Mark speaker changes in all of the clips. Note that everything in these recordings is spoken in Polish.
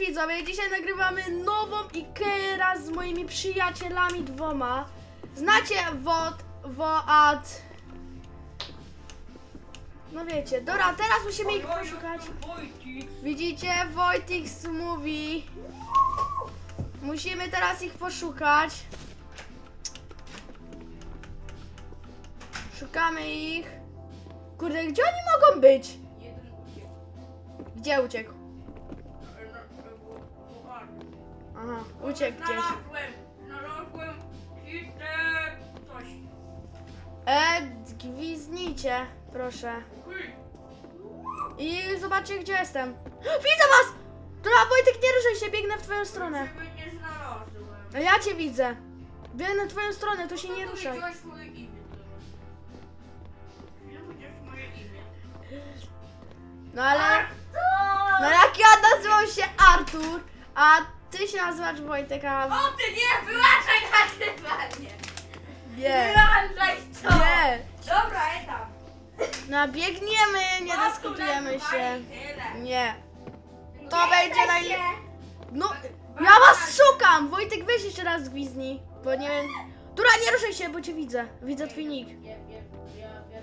Speaker 1: widzowie, dzisiaj nagrywamy nową Ikeę raz z moimi przyjacielami dwoma. Znacie Wod, Woat. No wiecie, dobra, teraz musimy ich poszukać. Widzicie, Wojtix mówi. Musimy teraz ich poszukać. Szukamy ich. Kurde, gdzie oni mogą być? Gdzie uciekł? Aha, uciekł gdzieś.
Speaker 2: Znalazłem, znalazłem kitę coś.
Speaker 1: E, gwiznijcie, proszę. I zobaczcie, gdzie jestem. Widzę was! Dobra, Wojtek, nie ruszaj się, biegnę w twoją stronę.
Speaker 2: Ciebie nie znalazłem.
Speaker 1: A ja cię widzę. Biegnę w twoją stronę, to się nie
Speaker 2: No,
Speaker 1: ruszaj.
Speaker 2: moje imię. Nie powiedziałeś moje imię.
Speaker 1: No ale... No jak ja nazywam się Artur, a ty się nazywasz Wojtek, a...
Speaker 2: O ty nie, wyłączaj nagrywanie!
Speaker 1: Nie.
Speaker 2: Wyłączaj to!
Speaker 1: Nie.
Speaker 2: Dobra, etap.
Speaker 1: No a biegniemy, nie
Speaker 2: O, tu
Speaker 1: dyskutujemy się.
Speaker 2: tyle.
Speaker 1: Nie.
Speaker 2: Gdzie
Speaker 1: To będzie
Speaker 2: jesteście?
Speaker 1: najlepsze. No, ja was szukam! Wojtek, weź jeszcze raz gwiznij, bo nie wiem... Dobra, nie ruszaj się, bo cię widzę. Widzę twój nick.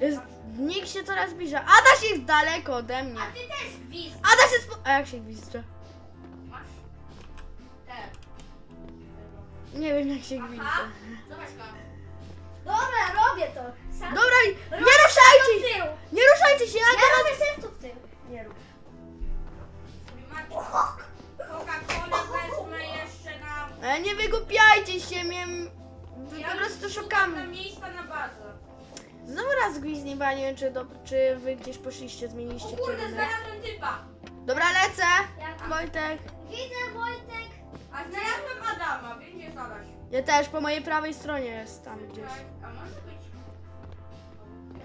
Speaker 1: Jest, nick się coraz zbliża. Adaś jest daleko ode mnie.
Speaker 2: A ty też gwizd.
Speaker 1: Adaś jest... Po... A jak się gwizdże? Nie wiem jak się gwizdże.
Speaker 2: Aha. Zobacz go.
Speaker 3: Dobra, robię to. Sam
Speaker 1: Dobra, nie ruszajcie!
Speaker 3: tył.
Speaker 1: Nie ruszajcie się, ja
Speaker 3: Ja
Speaker 1: teraz...
Speaker 3: robię sercu w tył.
Speaker 1: Nie rób.
Speaker 2: Coca-Colę wezmę jeszcze na...
Speaker 1: Ale nie wygłupiajcie się, mnie... Wy po prostu
Speaker 2: Na
Speaker 1: szukamy.
Speaker 2: miejsca na bazę.
Speaker 1: Znowu raz gwizdnij, bo ja nie wiem, czy, do, czy wy gdzieś poszliście, zmieniliście
Speaker 2: O kurde,
Speaker 1: kierunek.
Speaker 2: znalazłem typa.
Speaker 1: Dobra, lecę!
Speaker 3: Jak-
Speaker 1: Wojtek.
Speaker 3: Widzę Wojtek.
Speaker 2: A znalazłem Adama, wiem
Speaker 1: Ja też, po mojej prawej stronie jest tam gdzieś.
Speaker 2: A może być?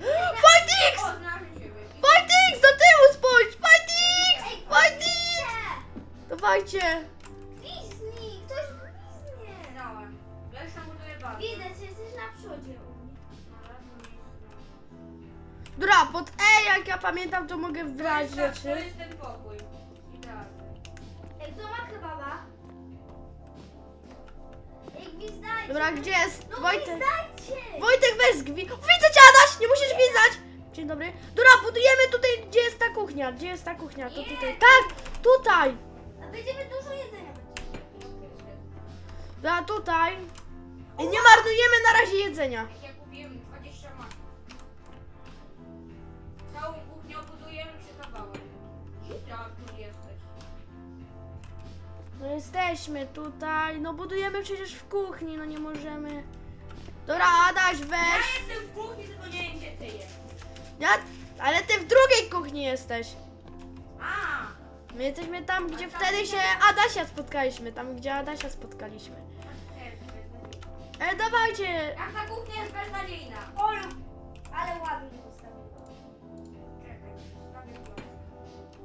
Speaker 2: Ciebie.
Speaker 1: Wojtek, do tyłu spójrz!
Speaker 3: Ej,
Speaker 1: Wojtek! Dawajcie!
Speaker 3: Gwizdnij, ktoś gwizdnie.
Speaker 2: Znałem. Ja już tam buduję bazę.
Speaker 3: Widzę, że jesteś na przodzie u mnie.
Speaker 1: Dobra, pod E jak ja pamiętam, to mogę wbrać
Speaker 2: To jest- To
Speaker 1: rzeczy.
Speaker 2: jest ten pokój.
Speaker 3: Gwizdajcie.
Speaker 1: Dobra, gdzie jest
Speaker 3: No
Speaker 1: Wojtek?
Speaker 3: gwizdajcie.
Speaker 1: Wojtek, weź gwi... Widzę cię, Adaś! Nie musisz gwizdać! Dzień dobry. Dobra, budujemy tutaj, gdzie jest ta kuchnia. Gdzie jest ta kuchnia? To tutaj. Tak! Tutaj!
Speaker 3: A będziemy dużo jedzenia.
Speaker 1: Dobra, tutaj. I nie marnujemy na razie jedzenia. Jesteśmy tutaj. No budujemy przecież w kuchni, no nie możemy. Dobra, Adaś,
Speaker 2: Ja
Speaker 1: weź.
Speaker 2: jestem w kuchni, tylko nie wiem gdzie ty jesteś.
Speaker 1: Ja... Ale ty w drugiej kuchni jesteś.
Speaker 2: A!
Speaker 1: My jesteśmy tam, gdzie wtedy się Adasia spotkaliśmy. Tam, gdzie Adasia spotkaliśmy. E, dawajcie.
Speaker 2: Jak ta kuchnia jest beznadziejna.
Speaker 3: Olu, ale ładnie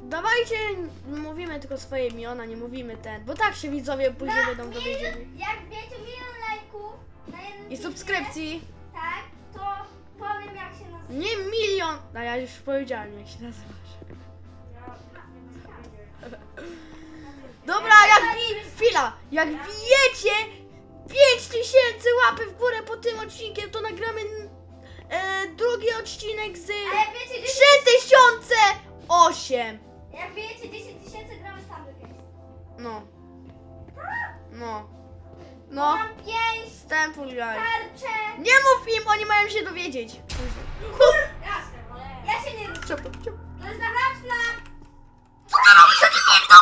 Speaker 1: Dawajcie, mówimy tylko swoje imiona, nie mówimy ten, bo tak się widzowie później będą dowiedzieli.
Speaker 3: jak wiecie milion lajków na jednym
Speaker 1: I
Speaker 3: filmie,
Speaker 1: subskrypcji.
Speaker 3: Tak, to powiem jak się nazywa.
Speaker 1: Nie milion. No ja już powiedziałem, jak się nazywasz. Dobra, jak wi... Chwila! Jak bijecie 5000 łapy w górę po tym odcinkiem, to nagramy e, drugi odcinek z
Speaker 3: A jak wiecie 10,
Speaker 1: 3008.
Speaker 3: jak wiecie 10 tysięcy gramy tamtych jest.
Speaker 1: No. No. No.
Speaker 3: Mam 5
Speaker 1: Wstępu jaj.
Speaker 3: tarcze.
Speaker 1: Nie mów im, oni mają się dowiedzieć. No.
Speaker 2: Jasne, ale...
Speaker 3: Ja się nie ruszę.
Speaker 1: Ciepło, ciepło.
Speaker 3: To jest nagrać
Speaker 1: Co ty robisz? Oni biegną!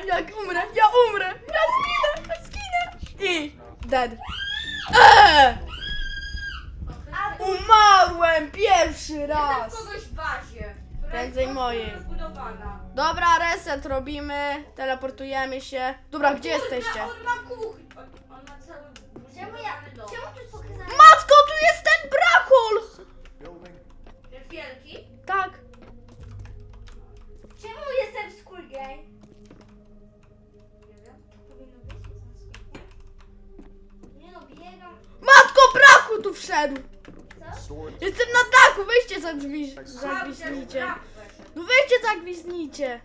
Speaker 1: zginę, jak umrę, ja umrę, ja zginę, ja zginę. I dead. Eee! Umarłem pierwszy raz. Prędzej mojej. Dobra, reset robimy, teleportujemy się. Dobra, gdzie jesteście?
Speaker 2: On ma kuchnię.
Speaker 3: Czemu ja?
Speaker 2: dom.
Speaker 3: Czemu?
Speaker 1: Matko, tu jest ten brakul! Jest
Speaker 3: wielki? Tak.
Speaker 1: Czemu jestem w School Game? Dachu, weźcie zagwiz...
Speaker 2: Sam
Speaker 1: zagwiznijcie.
Speaker 2: ten brak weszedł.
Speaker 1: No weźcie zagwiznijcie.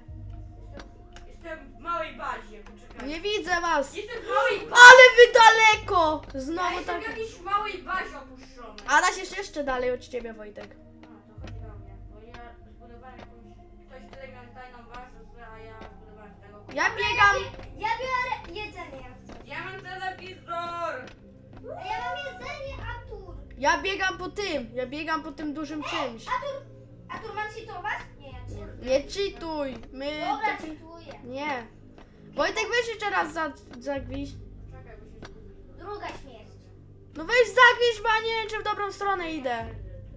Speaker 2: Jestem w małej bazie, poczekaj.
Speaker 1: Nie widzę was.
Speaker 2: Jestem w małej bazie.
Speaker 1: Ale wy daleko!
Speaker 2: Ja
Speaker 1: Znowu
Speaker 2: jestem
Speaker 1: tak.
Speaker 2: w jakiejś małej bazie opuszczonej.
Speaker 1: Adaś jest jeszcze dalej od ciebie, Wojtek.
Speaker 2: A, to chodzi do mnie, bo ja zbudowałem jakąś... Ktoś tutaj miał tajną bazę, a ja zbudowałem tego.
Speaker 1: Ja biegam.
Speaker 3: Ja biorę jedzenie.
Speaker 2: Ja mam telewizor!
Speaker 3: A ja mam jedzenie, Atur.
Speaker 1: Ja biegam po tym. Ja biegam po tym dużym czymś.
Speaker 3: Atur, Atur, mam cheatować? Nie, ja cheatuję.
Speaker 1: Nie cheatuj. My.
Speaker 3: Dobra,
Speaker 1: tak-
Speaker 3: cheatuję.
Speaker 1: Nie. Wojtek, weź jeszcze raz za, zagwiź.
Speaker 2: Czekaj, bo się zgubiłem.
Speaker 3: Druga śmierć.
Speaker 1: No weź zagwiź, bo ja nie wiem, czy w dobrą stronę idę.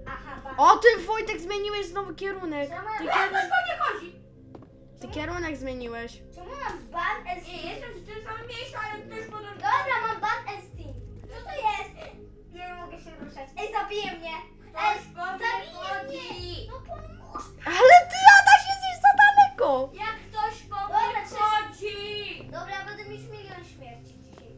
Speaker 3: Aha, ba.
Speaker 1: O, ty Wojtek zmieniłeś znowu kierunek. Ty,
Speaker 3: Czemu,
Speaker 1: kier...
Speaker 2: nie chodzi!
Speaker 1: ty kierunek zmieniłeś.
Speaker 3: czemu mam ban
Speaker 2: Nie,
Speaker 3: Esteam?
Speaker 2: jestem w tym samym miejscu, ale ktoś podobno...
Speaker 3: Dobra, mam ban Esteam. Co to jest? Nie ruszać. Ej, zabije mnie. Ej, zabije mnie. No pomóż.
Speaker 1: Ale ty, Adaś, jesteś za daleko.
Speaker 2: Jak ktoś po
Speaker 3: Dobra, będę mieć milion śmierci dzisiaj.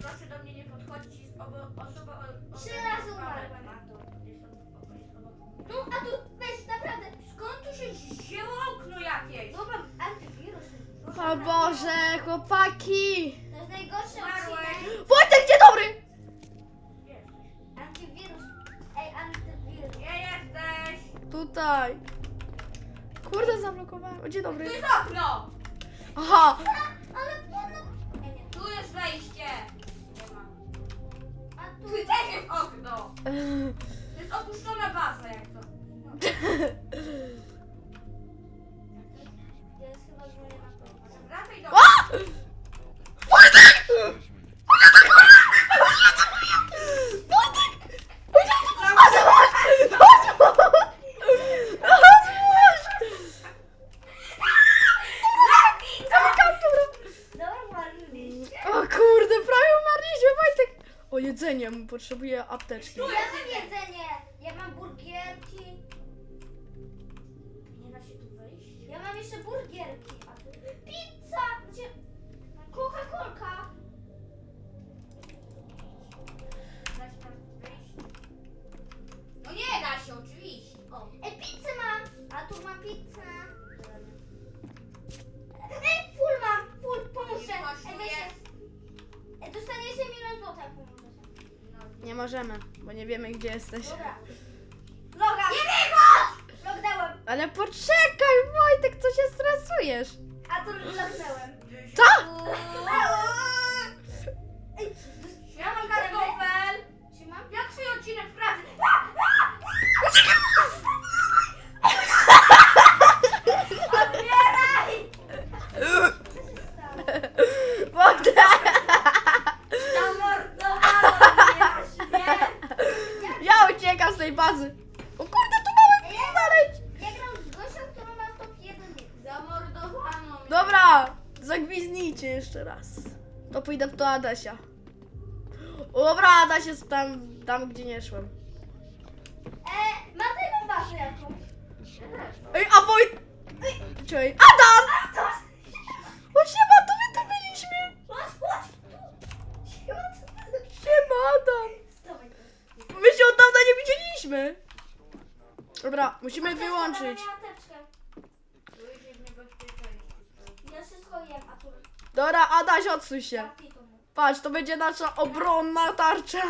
Speaker 2: Proszę do mnie nie podchodzić, jest obo- osoba... o-
Speaker 3: Trzy razy umarłem.
Speaker 2: A, to jest obok- jest obok.
Speaker 3: No, Atur, weź, naprawdę.
Speaker 2: Skąd tu się wzięło okno jakieś?
Speaker 3: Dobra, antywirus. Proszę,
Speaker 1: O Boże, chłopaki. Tutaj. Kurde, zablokowałem. O, dzień
Speaker 2: Tu
Speaker 1: dobry.
Speaker 2: jest okno!
Speaker 1: Aha.
Speaker 3: Ale nie.
Speaker 2: Tu jest wejście! Nie ma.
Speaker 3: A
Speaker 2: Tu
Speaker 3: tu...
Speaker 2: też jest okno! To jest opuszczona baza jak to.
Speaker 3: Jest chyba dzwonię na to.
Speaker 2: Może wracaj do...
Speaker 1: A! Wojtek! Wojtek! Chodź, chodź! Chodź, chodź! Zamykam tu.
Speaker 3: Dobra, marliście.
Speaker 1: O kurde, prawie umarliśmy, Wojtek! O jedzenie, potrzebuję apteczki.
Speaker 2: Nie
Speaker 1: wiemy gdzie jesteś.
Speaker 3: Dobra. Loga. Nie wychodź! Lognęłem.
Speaker 1: Ale poczekaj, Wojtek, co się stresujesz? Do Adasia. O, dobra, Adaś jest tam, tam gdzie nie szłem.
Speaker 3: E, mam tajną bazę jakąś.
Speaker 1: Ej, a Woj... Czekaj, Adam!
Speaker 3: Coś.
Speaker 1: O, siema, to my tu byliśmy.
Speaker 3: Chodź, chodź. Tu. Siema, co ty?
Speaker 1: Siema, Adam.
Speaker 3: Stawaj tu.
Speaker 1: My się od dawna nie widzieliśmy. Dobra, musimy wyłączyć.
Speaker 3: Ja wszystko jem, a tu...
Speaker 1: Dobra, Adaś, odsuń się. Patrz, to będzie nasza obronna tarcza.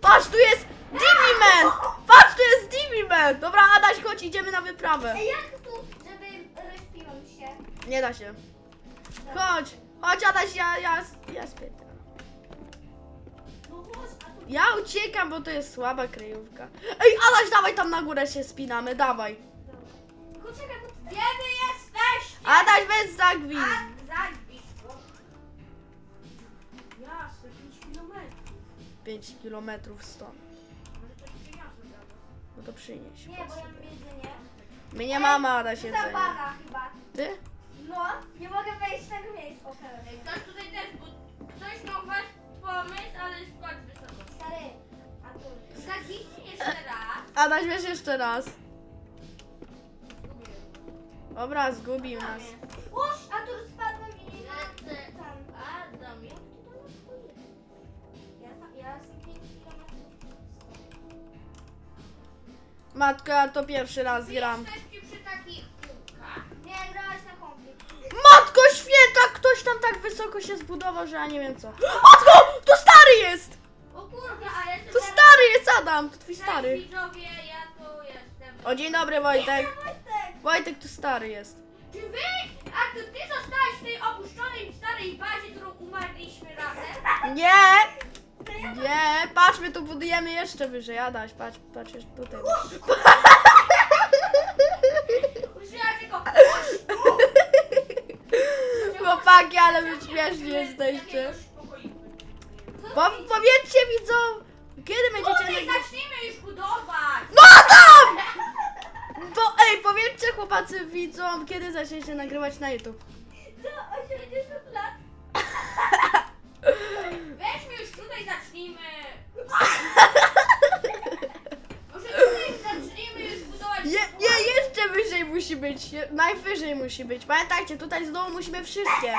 Speaker 1: Patrz, tu jest Divi-Man! Patrz, tu jest Divi-Man! Dobra, Adaś, chodź, idziemy na wyprawę.
Speaker 3: Ej, jak tu, żeby respiłem się?
Speaker 1: Nie da się. Chodź, chodź, Adaś, ja, ja, ja spierdzam.
Speaker 3: No chodź, a tu...
Speaker 1: Ja uciekam, bo to jest słaba kryjówka. Ej, Adaś, dawaj tam na górę się spinamy, dawaj.
Speaker 3: Bo...
Speaker 2: Gdzie wy jesteście?
Speaker 1: Adaś, weź zagwiz.
Speaker 2: 5 kilometrów
Speaker 1: stąd. No to przynieś.
Speaker 3: Nie, bo ja mam jedzenie.
Speaker 1: My nie mamy, Adaś,
Speaker 3: To
Speaker 1: jedzenia.
Speaker 3: zabawa chyba.
Speaker 1: Ty?
Speaker 3: No, nie mogę wejść na miejsce. Okej.
Speaker 2: Ej, Ktoś tutaj też, bo ktoś miał wasz pomysł, ale skład wysoko.
Speaker 3: Stary, a tu...
Speaker 2: Zagiście jeszcze raz.
Speaker 1: Adaś, wiesz jeszcze raz.
Speaker 2: Zgubiłem.
Speaker 1: Dobra, zgubił nas. Matko, ja to pierwszy raz gram. Matko święta, ktoś tam tak wysoko się zbudował, że ja nie wiem co. Matko, to stary jest!
Speaker 2: O kurde, ale
Speaker 1: To stary jest Adam, to twój stary.
Speaker 2: widzowie, ja tu jestem.
Speaker 1: O, dzień dobry Wojtek.
Speaker 3: Wojtek!
Speaker 1: Tu stary jest.
Speaker 2: Czy wy, a to ty zostałeś w tej opuszczonej starej bazie, którą umarliśmy razem?
Speaker 1: Nie! Nie, patrz, my tu budujemy jeszcze wyżej. Adaś, patrz, patrz jeszcze tutaj.
Speaker 2: Myślałam tylko...
Speaker 1: Chłopaki, ale wy śmieszni jesteście. Bo powiedzcie widzom, kiedy będziecie
Speaker 2: Tutaj
Speaker 1: nagrywać.
Speaker 2: zacznijmy już budować!
Speaker 1: No tam! To ej, powiedzcie chłopacy widzom, kiedy zaczniecie nagrywać na YouTube.
Speaker 3: Za 80 lat.
Speaker 2: Weźmy już tutaj zacznijmy. Może tutaj zacznijmy już budować.
Speaker 1: Nie, nie, jeszcze wyżej musi być. Najwyżej musi być. Pamiętajcie, tutaj znowu musimy wszystkie.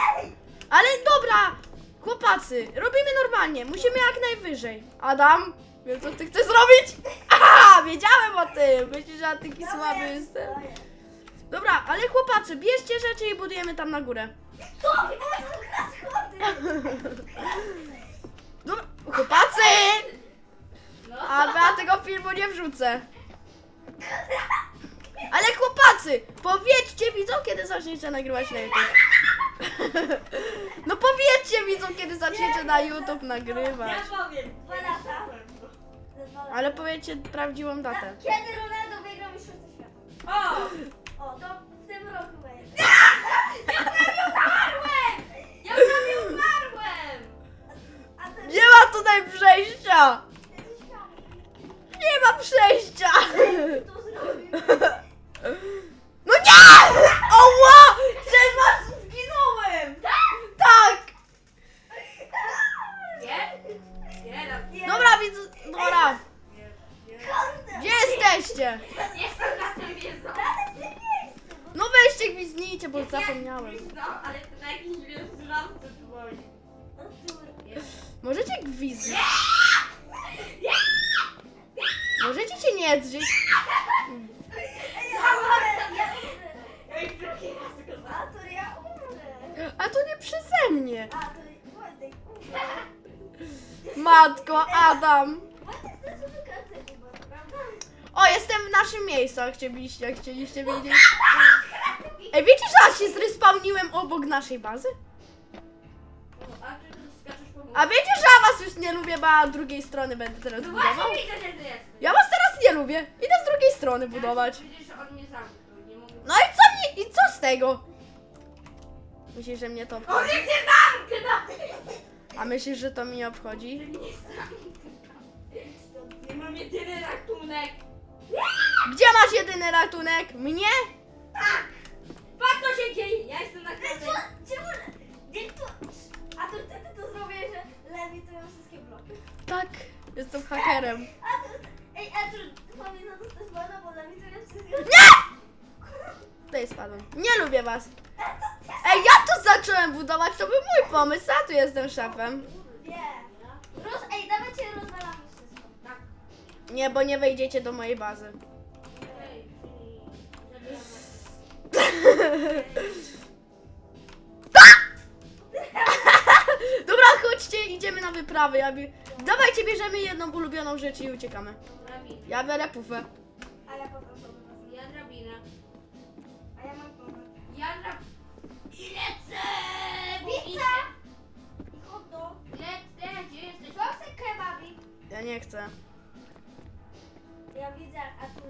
Speaker 1: Ale dobra, chłopacy, robimy normalnie. Musimy jak najwyżej. Adam, wiem co ty chcesz zrobić? Aha, wiedziałem o tym. Myślisz, że ja taki słaby jestem? Dobra, ale chłopacy, bierzcie rzeczy i budujemy tam na górę.
Speaker 3: Co?
Speaker 1: Dobra, chłopacy!
Speaker 2: No,
Speaker 1: A ja tego filmu nie wrzucę. Ale chłopacy, powiedzcie widzom, kiedy zaczniecie nagrywać na YouTube. No powiedzcie widzom, kiedy zaczniecie na YouTube nagrywać.
Speaker 2: ja powiem.
Speaker 3: Dwa lata. Za dwa lata.
Speaker 1: Ale powiedzcie prawdziwą datę.
Speaker 3: Kiedy Ronaldo wygrał Mistrzostwo Świata?
Speaker 2: O!
Speaker 3: O, to w tym roku będzie.
Speaker 2: Umarłem! Ja prawie umarłem!
Speaker 3: A ty
Speaker 1: Nie ma tutaj przejścia!
Speaker 3: jesteś tam.
Speaker 1: Nie ma przejścia!
Speaker 3: To zrobił.
Speaker 1: No nie! Oła! Matko, Adam. O, jestem w naszym miejscu, jak chcieliście, jak chcieliście wiedzieć. Ej, wiecie, że ja się zrespawniłem obok naszej bazy?
Speaker 2: A
Speaker 1: wiecie, że ja was już nie lubię, bo ja drugiej strony będę teraz
Speaker 2: No
Speaker 1: budował?
Speaker 2: właśnie widzę, że ty jesteś.
Speaker 1: Ja was teraz nie lubię. Idę z drugiej strony budować.
Speaker 2: Widzisz, że on mnie zamknął, nie mogę...
Speaker 1: No i co mnie, i co z tego? Myślisz, że mnie to
Speaker 2: On mnie nie zamknął!
Speaker 1: A myślisz, że to mnie obchodzi?
Speaker 2: Nie mam jedyny ratunek.
Speaker 1: Gdzie masz jedyny ratunek? Mnie?
Speaker 2: Tak! Patrz co się dzieje, ja jestem na końcu.
Speaker 3: Czemu? Niech to... Artur, ty, ty to zrobisz, że lewitują wszystkie bloki.
Speaker 1: Tak, jestem hakerem.
Speaker 3: Artur, ej, Artur, ty powinna dostać bana, bo lewitują wszystkie
Speaker 1: Nie! Tutaj spadłem. Nie lubię was. Ej, ja to zacząłem budować, to był mój pomysł, ja tu jestem szefem.
Speaker 3: Nie. Roz... Ej, dawajcie rozwalamy wszystko.
Speaker 2: Tak.
Speaker 1: Nie, bo nie wejdziecie do mojej bazy. Dobra, chodźcie, idziemy na wyprawę. Ja bi... Dawajcie, bierzemy jedną ulubioną rzecz i uciekamy. Ja biorę pufę. Nie chcę.
Speaker 3: Ja widzę, jak Artur...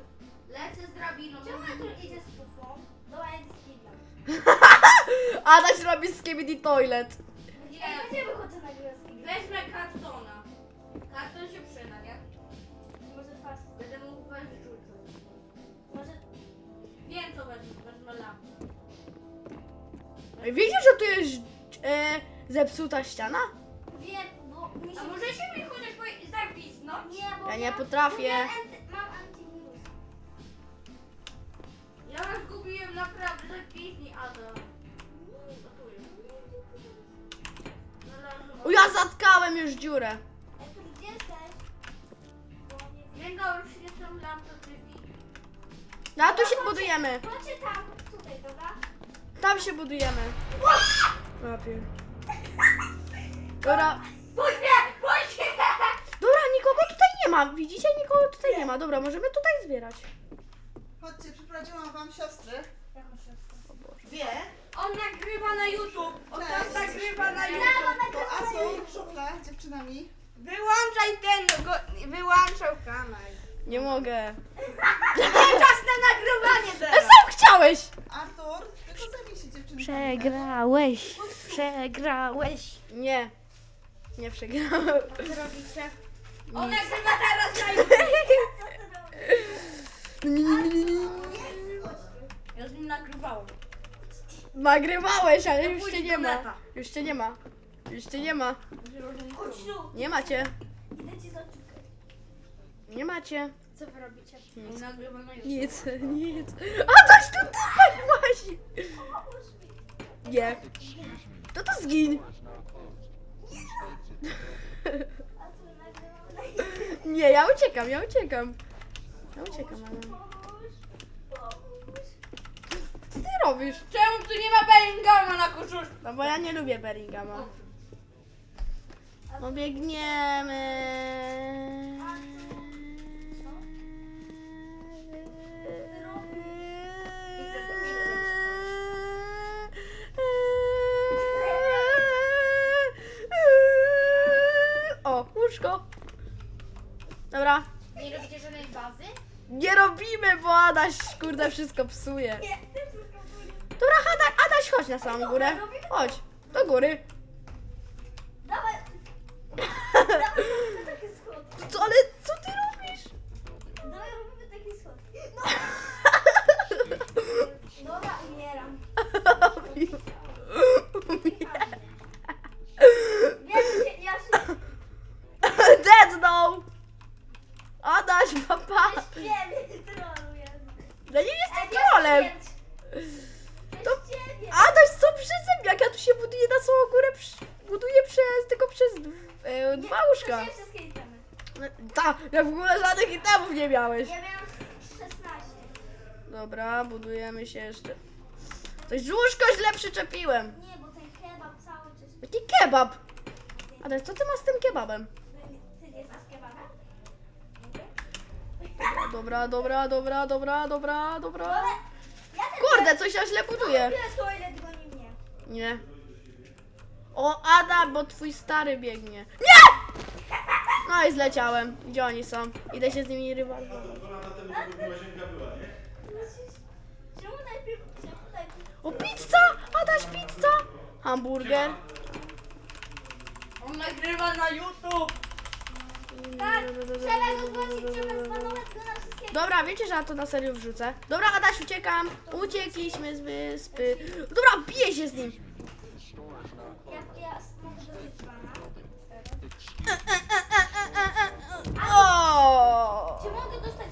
Speaker 2: Lecę z drabiną.
Speaker 3: Czemu Artur idzie z idę z kiblem.
Speaker 1: Adaś robi skibidi toilet.
Speaker 3: Ej, gdzie wychodzę na kiblem?
Speaker 2: Wezmę kartona. Karton się przyda, nie?
Speaker 3: Może fast.
Speaker 2: Będę mógł was rzucać.
Speaker 3: Może...
Speaker 2: Wiem co wezmę, wezmę lampę.
Speaker 1: Ej, Wiecie, że tu jest e, zepsuta ściana?
Speaker 3: Wiem, bo mi się...
Speaker 2: A możecie mi chociaż zawisnąć?
Speaker 3: Nie, bo
Speaker 1: Ja nie potrafię.
Speaker 3: Anty... mam antywirus.
Speaker 2: Ja was zgubiłem naprawdę, zawisnij Adam. Gotuję.
Speaker 1: O, ja zatkałem już dziurę.
Speaker 3: Artur, gdzie jesteś? Bo nie wiem.
Speaker 2: No już jestem tam do drzwi.
Speaker 1: A tu się budujemy.
Speaker 3: Chodźcie tam, tutaj, dobra?
Speaker 1: Tam się budujemy. Papier. Dobra.
Speaker 3: Puść mnie, puść mnie!
Speaker 1: Dobra, nikogo tutaj nie ma. Widzicie? Nikogo tutaj nie ma. Dobra, możemy tutaj zbierać.
Speaker 4: Chodźcie, przyprowadziłam wam siostry. Dwie.
Speaker 2: On nagrywa na YouTube. On
Speaker 4: Cześć.
Speaker 2: nagrywa na YouTube.
Speaker 4: To Artur, szufla z dziewczynami.
Speaker 2: Wyłączaj ten, go, wyłączał kanał.
Speaker 1: Nie mogę.
Speaker 2: Czas na nagrywanie
Speaker 1: E,
Speaker 2: teraz.
Speaker 1: sam chciałeś!
Speaker 4: Artur, tylko zajmij się dziewczynami.
Speaker 1: Przegrałeś. Przegrałeś. Nie. Nie przegrałem.
Speaker 2: Co robicie? On nagrywa teraz na. Ja z nim nagrywałem.
Speaker 1: Nagrywałeś, ale już cię nie ma. Już cię nie ma. Już cię nie ma.
Speaker 3: Chodź tu,
Speaker 1: Nie macie.
Speaker 3: idę ci zaczekać.
Speaker 1: Nie macie.
Speaker 3: Co wy robicie?
Speaker 2: On nagrywa na YouTube.
Speaker 1: Nic, nic. A coś tu tutaj właśnie. Nie. No to zgiń.
Speaker 3: A tu nagrywam na
Speaker 1: Nie, ja uciekam, ja uciekam. Ja uciekam, ale... Co ty robisz?
Speaker 2: Czemu tu nie ma Bellingama na koszulce?
Speaker 1: No bo ja nie lubię Bellinghama. No biegniemy. O, łóżko. Dobra.
Speaker 3: Nie robicie żadnej bazy?
Speaker 1: Nie robimy, bo Adaś kurde wszystko psuje.
Speaker 3: Nie, ty wszystko mówisz.
Speaker 1: Dobra, Adaś, Adaś chodź na samą górę. Chodź, do góry.
Speaker 3: Dawaj. Dawaj, robimy takie schody.
Speaker 1: Co, ale co ty robisz?
Speaker 3: Dawaj, robimy takie schody. No. Dobra, umieram. Wiesz, ja się
Speaker 1: Deadnął! Adaś, papa!
Speaker 3: ciebie troluję.
Speaker 1: Ja nie jestem trolem! To-. Adaś, co przeze mnie? Jak ja tu się buduję na samą górę, przy- buduję przez, tylko przez e, dwa łóżka.
Speaker 3: Wszystkie itemy.
Speaker 1: Ta, ja w ogóle żadnych itemów nie miałeś.
Speaker 3: Ja miałam 16.
Speaker 1: Dobra, budujemy się jeszcze. Coś łóżko źle przyczepiłem.
Speaker 3: Nie, bo ten kebab cały czas...
Speaker 1: Jaki kebab? Adaś, co ty masz z tym kebabem?
Speaker 3: Ty nie znasz kebaba?
Speaker 1: Dobra, dobra, dobra, dobra, dobra, dobra.
Speaker 3: Ale ja ten
Speaker 1: Kurde, coś ja źle buduję.
Speaker 3: Wiesz, to ile goni mnie.
Speaker 1: Nie. O, Ada, bo twój stary biegnie. Nie! No i zleciałem. Gdzie oni są? Idę się z nimi rywalizować.
Speaker 3: Czemu najpierw... Czemu najpierw...
Speaker 1: O, pizza! Adaś, pizza! Hamburger.
Speaker 2: On nagrywa na YouTube.
Speaker 3: Tak.
Speaker 1: Dobra, wiecie, że ja to na serio wrzucę. Dobra, Adaś, uciekam. Uciekliśmy z wyspy. Dobra, biję się z nim.
Speaker 3: Ja, ja mogę dosyć pana. Czy mogę dostać